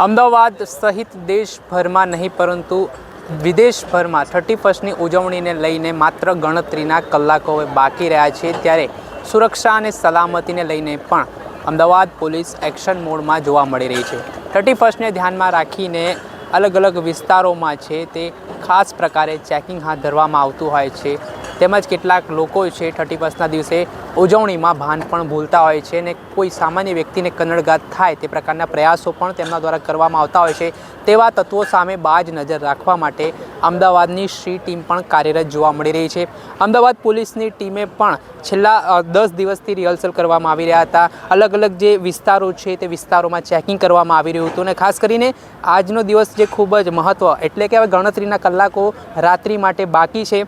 અમદાવાદ સહિત દેશભરમાં નહીં, પરંતુ વિદેશભરમાં થર્ટી ફર્સ્ટની ઉજવણીને લઈને માત્ર ગણતરીના કલાકો બાકી રહ્યા છે. ત્યારે સુરક્ષા અને સલામતીને લઈને પણ અમદાવાદ પોલીસ એક્શન મોડમાં જોવા મળી રહી છે. થર્ટી ફર્સ્ટને ધ્યાનમાં રાખીને અલગ અલગ વિસ્તારોમાં છે તે ખાસ પ્રકારે ચેકિંગ હાથ ધરવામાં આવતું હોય છે. તેમજ કેટલાક લોકો છે થર્ટી ફર્સ્ટના દિવસે ઉજવણીમાં ભાન પણ ભૂલતા હોય છે અને કોઈ સામાન્ય વ્યક્તિને કન્નડગાત થાય તે પ્રકારના પ્રયાસો પણ તેમના દ્વારા કરવામાં આવતા હોય છે. તેવા તત્વો સામે બાજ નજર રાખવા માટે અમદાવાદની શ્રી ટીમ પણ કાર્યરત જોવા મળી રહી છે. અમદાવાદ પોલીસની ટીમે પણ છેલ્લા દસ દિવસથી રિહર્સલ કરવામાં આવી રહ્યા હતા. અલગ અલગ જે વિસ્તારો છે તે વિસ્તારોમાં ચેકિંગ કરવામાં આવી રહ્યું હતું અને ખાસ કરીને આજનો દિવસ જે ખૂબ જ મહત્ત્વ એટલે કે હવે ગણતરીના કલાકો રાત્રિ માટે બાકી છે.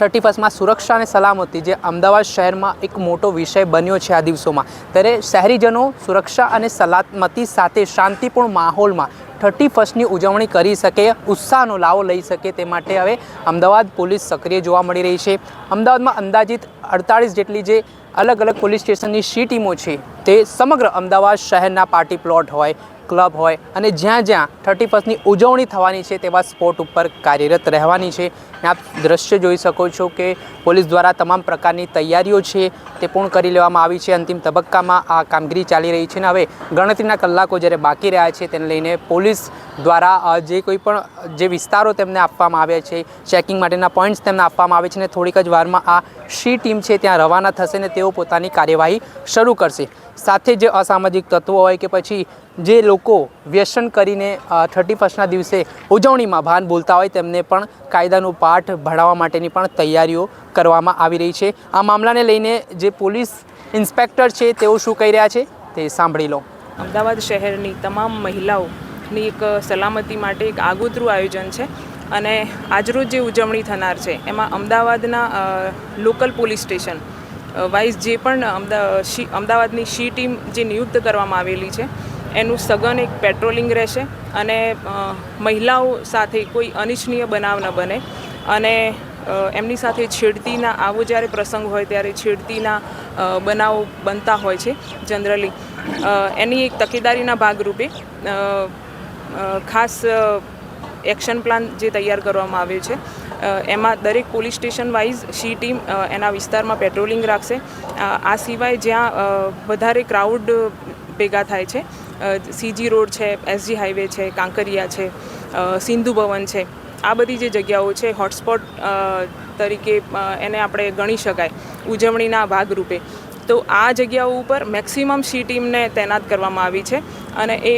થર્ટી ફર્સ્ટમાં સુરક્ષા અને સલામતી જે અમદાવાદ શહેરમાં એક મોટો વિષય બન્યો છે આ દિવસોમાં. ત્યારે શહેરીજનો સુરક્ષા અને સલામતી સાથે શાંતિપૂર્ણ માહોલમાં થર્ટી ફર્સ્ટની ઉજવણી કરી શકે, ઉત્સાહનો લાવો લઈ શકે તે માટે હવે અમદાવાદ પોલીસ સક્રિય જોવા મળી રહી છે. અમદાવાદમાં અંદાજિત અડતાળીસ જેટલી જે અલગ અલગ પોલીસ સ્ટેશનની સી ટીમો છે તે સમગ્ર અમદાવાદ શહેરના પાર્ટી પ્લોટ હોય, ક્લબ હોય અને જ્યાં જ્યાં થર્ટી ફર્સ્ટની ઉજવણી થવાની છે તેવા સ્પોટ ઉપર કાર્યરત રહેવાની છે. આપ દ્રશ્ય જોઈ શકો છો કે પોલીસ દ્વારા તમામ પ્રકારની તૈયારીઓ છે તે પૂર્ણ કરી લેવામાં આવી છે. અંતિમ તબક્કામાં આ કામગીરી ચાલી રહી છે અને હવે ગણતરીના કલાકો જ્યારે બાકી રહ્યા છે તેને લઈને પોલીસ દ્વારા જે કોઈ પણ, જે વિસ્તારો તેમને આપવામાં આવ્યા છે, ચેકિંગ માટેના પોઈન્ટ્સ તેમને આપવામાં આવે છે અને થોડીક જ વારમાં આ શી ટીમ છે ત્યાં રવાના થશે ને તેઓ પોતાની કાર્યવાહી શરૂ કરશે. સાથે જે અસામાજિક તત્વો હોય કે પછી જે લોકો વ્યસન કરીને થર્ટી ફર્સ્ટના દિવસે ઉજવણીમાં ભાન બોલતા હોય તેમને પણ કાયદાનું પાઠ ભણાવવા માટેની પણ તૈયારીઓ કરવામાં આવી રહી છે. આ મામલાને લઈને જે પોલીસ ઇન્સ્પેક્ટર છે તેઓ શું કહી રહ્યા છે તે સાંભળી લો. અમદાવાદ શહેરની તમામ મહિલાઓની એક સલામતી માટે એક આગોતરું આયોજન છે અને આજરોજ જે ઉજવણી થનાર છે, એમાં અમદાવાદના લોકલ પોલીસ સ્ટેશન વાઇઝ જે પણ અમદા અમદાવાદની શી ટીમ જે નિયુક્ત કરવામાં આવેલી છે એનું સઘન એક પેટ્રોલિંગ રહેશે અને મહિલાઓ સાથે કોઈ અનિચ્છનીય બનાવ ન બને. અને એમની સાથે છેડતીના, આવો જ્યારે પ્રસંગ હોય ત્યારે છેડતીના બનાવો બનતા હોય છે જનરલી. એની એક તકેદારીના ભાગરૂપે ખાસ એક્શન પ્લાન જે તૈયાર કરવામાં આવ્યો છે એમાં દરેક police station wise C team એના વિસ્તારમાં પેટ્રોલિંગ રાખશે. આ સિવાય જ્યાં વધારે ક્રાઉડ ભેગા થાય છે. સીજી રોડ છે એસજી હાઈવે છે, કાંકરિયા છે સિંધુ ભવન છે. આ બધી જે જગ્યાઓ છે હોટસ્પોટ તરીકે એને આપણે ગણી શકાય, ઉજવણીના ભાગરૂપે. તો આ જગ્યાઓ ઉપર મેક્સિમમ સી ટીમને તૈનાત કરવામાં આવી છે અને એ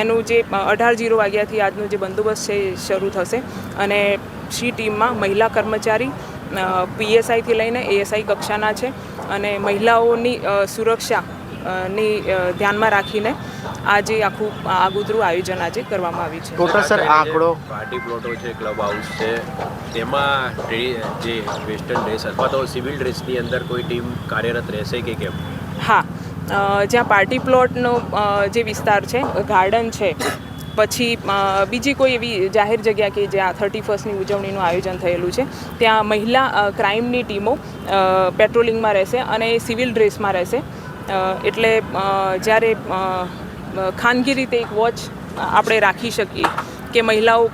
એનું જે અઢાર જીરો વાગ્યાથી આજનું જે બંદોબસ્ત છે એ શરૂ થશે અને સી ટીમમાં મહિલા કર્મચારી પીએસઆઈથી લઈને એએસઆઈ કક્ષાના છે અને મહિલાઓની સુરક્ષા ની ધ્યાનમાં રાખીને આજે આખું આગોતરું આયોજન આજે કરવામાં આવ્યું છે. ટોટલ સર આંકડો? પાર્ટી પ્લોટો છે ક્લબ હાઉસ છે તેમાં જે વેસ્ટર્ન ડ્રેસ અથવા તો સિવિલ ડ્રેસની અંદર કોઈ ટીમ કાર્યરત રહેશે કે કેમ? હા જ્યાં પાર્ટી પ્લોટનો જે વિસ્તાર છે ગાર્ડન છે પછી બીજી કોઈ એવી જાહેર જગ્યા કે જ્યાં થર્ટી ફર્સ્ટની ઉજવણીનું આયોજન થયેલું છે ત્યાં મહિલા ક્રાઇમની ટીમો પેટ્રોલિંગમાં રહેશે અને એ સિવિલ ડ્રેસમાં રહેશે. એટલે જ્યારે ખાનગી રીતે એક વોચ આપણે રાખી શકીએ કે મહિલાઓ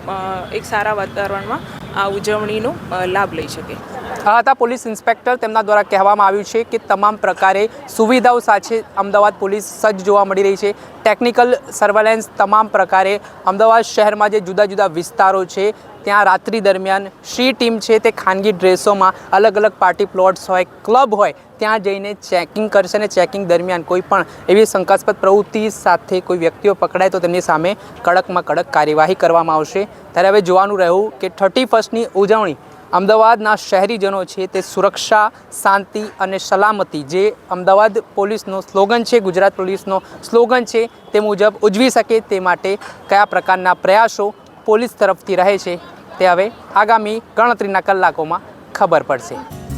એક સારા વાતાવરણમાં આ ઉજવણીનો લાભ લઈ શકે. આ હતા. પોલીસ ઇન્સ્પેક્ટર તેમના દ્વારા કહેવામાં આવ્યું છે કે તમામ પ્રકારે સુવિધાઓ સાથે અમદાવાદ પોલીસ સજ્જ જોવા મળી રહી છે. ટેકનિકલ સર્વેલન્સ તમામ પ્રકારે અમદાવાદ શહેરમાં જે જુદા જુદા વિસ્તારો છે, ત્યાં રાત્રિ દરમિયાન શ્રી ટીમ છે તે ખાનગી ડ્રેસોમાં અલગ અલગ પાર્ટી પ્લોટ્સ હોય, ક્લબ હોય, ત્યાં જઈને ચેકિંગ કરશે અને ચેકિંગ દરમિયાન કોઈ પણ એવી શંકાસ્પદ પ્રવૃત્તિ સાથે કોઈ વ્યક્તિઓ પકડાય તો તેમની સામે કડકમાં કડક કાર્યવાહી કરવામાં આવશે. ત્યારે હવે જોવાનું રહ્યું કે થર્ટી ફર્સ્ટની ઉજવણી અમદાવાદના શહેરીજનો છે તે સુરક્ષા, શાંતિ અને સલામતી જે અમદાવાદ પોલીસનો સ્લોગન છે, ગુજરાત પોલીસનો સ્લોગન છે તે મુજબ ઉજવી શકે તે માટે કયા પ્રકારના પ્રયાસો પોલીસ તરફથી રહે છે તે હવે આગામી ગણતરીના કલાકોમાં ખબર પડશે.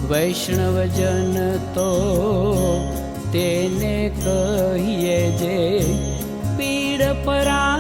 વૈષ્ણવજન તો તેને કહીએ જે પીડ પરાઈ